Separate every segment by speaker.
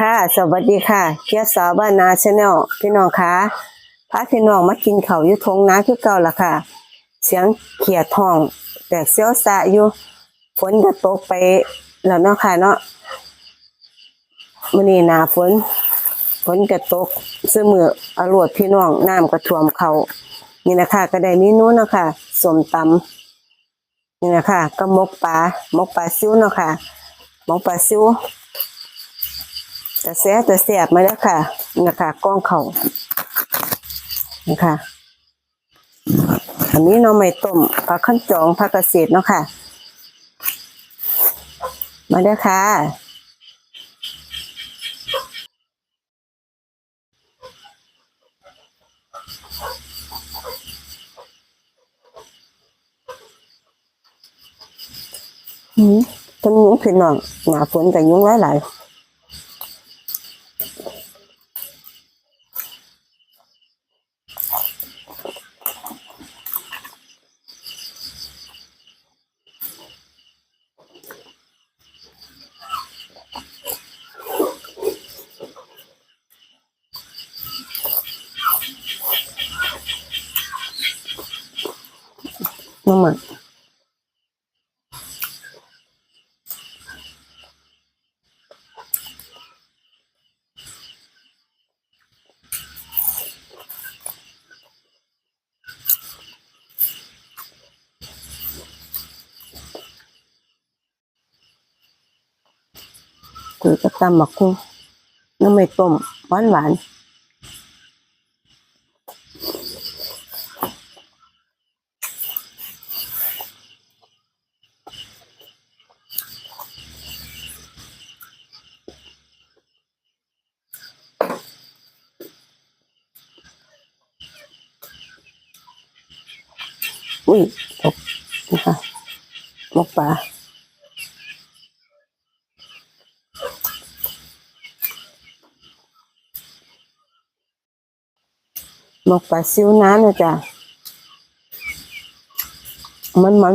Speaker 1: ค่ะสวัสดีค่ะเกียรติสาวบ้านนาชาแนลพี่น้องคะพาพี่น้องมากินเขาอยู่ทงนาคือเก่าละค่ะ เสียงเขียดทอง แต่เสียวสะอยู่ฝนก็ตกไปแล้วเนาะค่ะเนาะมื้อนี้หนาฝนฝนก็ตกซื้อมืออรวดพี่น้องน้ำก็ท่วมเขานี่นะคะก็ได้เมนูเนาะค่ะสมตำนี่นะคะก็มกปลามกปลาซิวเนาะค่ะมกปลาซิว จะแซ่จะแซ่บมาแล้วค่ะนะคะกล้องเขานะคะอันนี้น้องไม่ต้มผักขั้นจองผักเกษตรเนาะค่ะ มาเด้อค่ะ อืมต้นยุงพี่น้องหนาฝนกับยุงหลายๆ น้ำมันคุยกับตำหมักคุ้งน้ำไม่ต้มหวานหวาน ๆอุ้ยตกนะคะมกปลาหมกปลาซิวน้ำนะจ๊ะมันมัน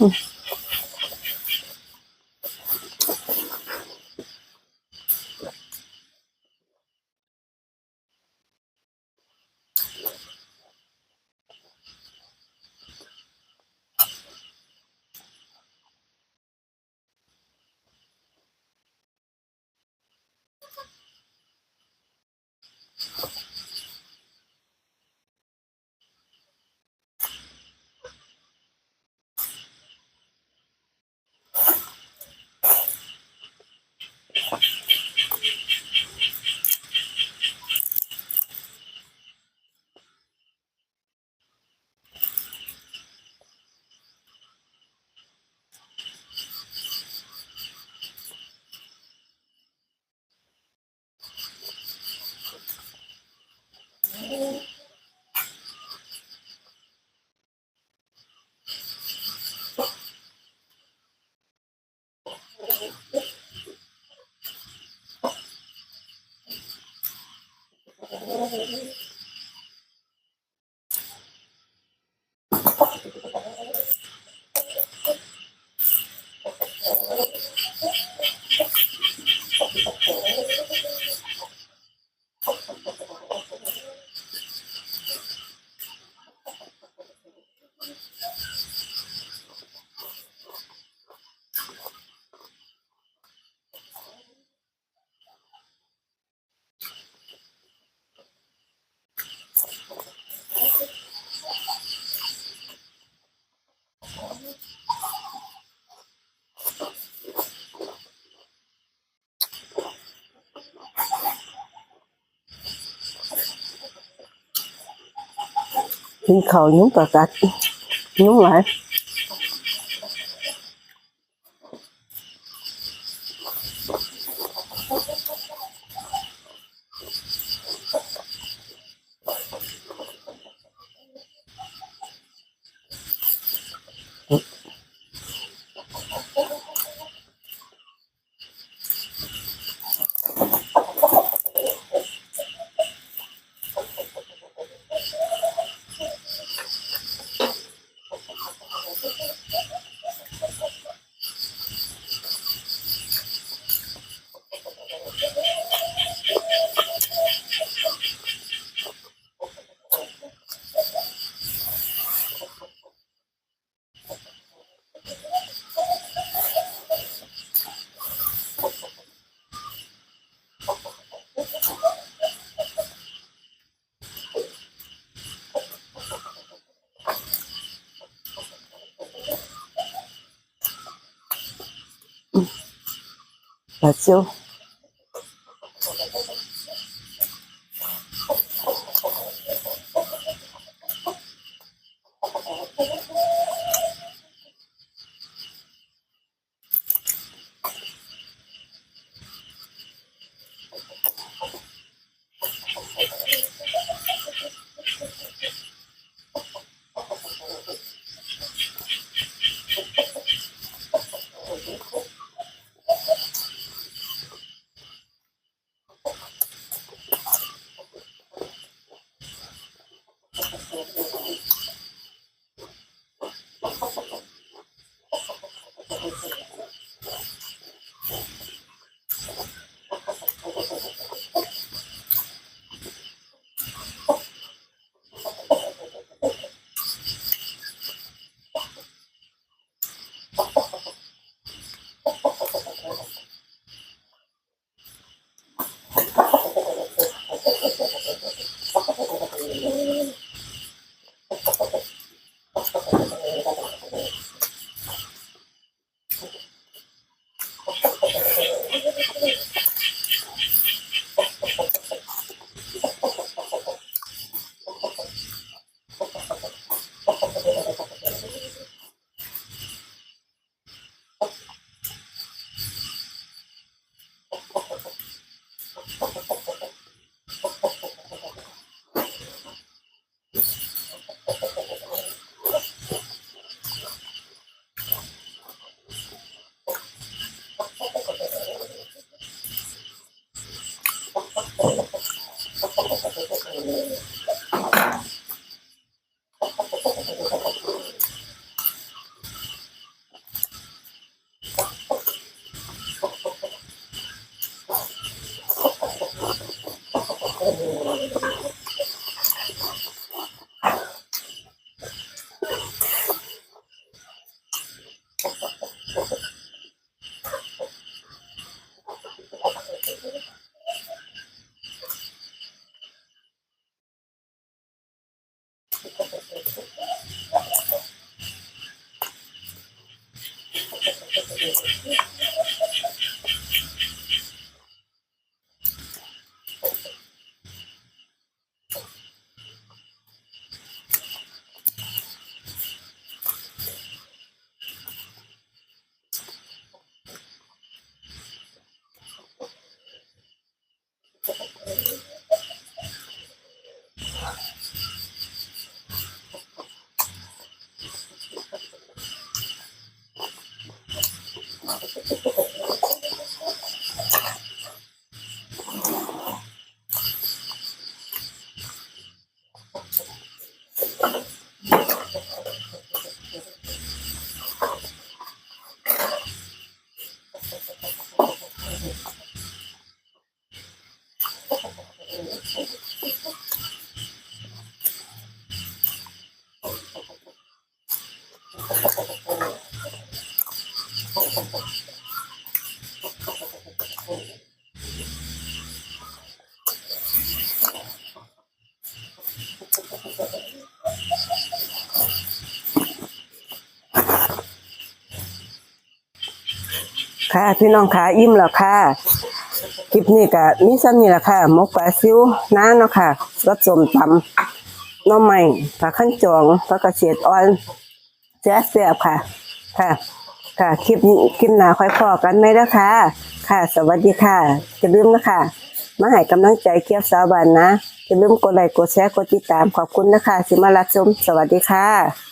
Speaker 1: Mm-hmm. กินข้าวยุ้งประกัดยุ้งหลาย ค่ะ พี่น้องค่ะอิ่มแล้วค่ะคลิปนี้ก็มีซ้ำนี่แหละค่ะมกปลาซิวน้าเนาะค่ะรสสมตำน้อใหม่ผักขั้นจองผักกระเฉดอ่อนแซ่บแซ่บค่ะ ค่ะ ค่ะคลิปคลิปหนาค่อยพอกันไหมแล้วค่ะ ค่ะ สวัสดีค่ะอย่าลืมนะคะมาให้กำลังใจเกียวสาวบานนะอย่าลืมกดไลค์กดแชร์กดติดตามขอบคุณนะคะสิมารับชมสวัสดีค่ะ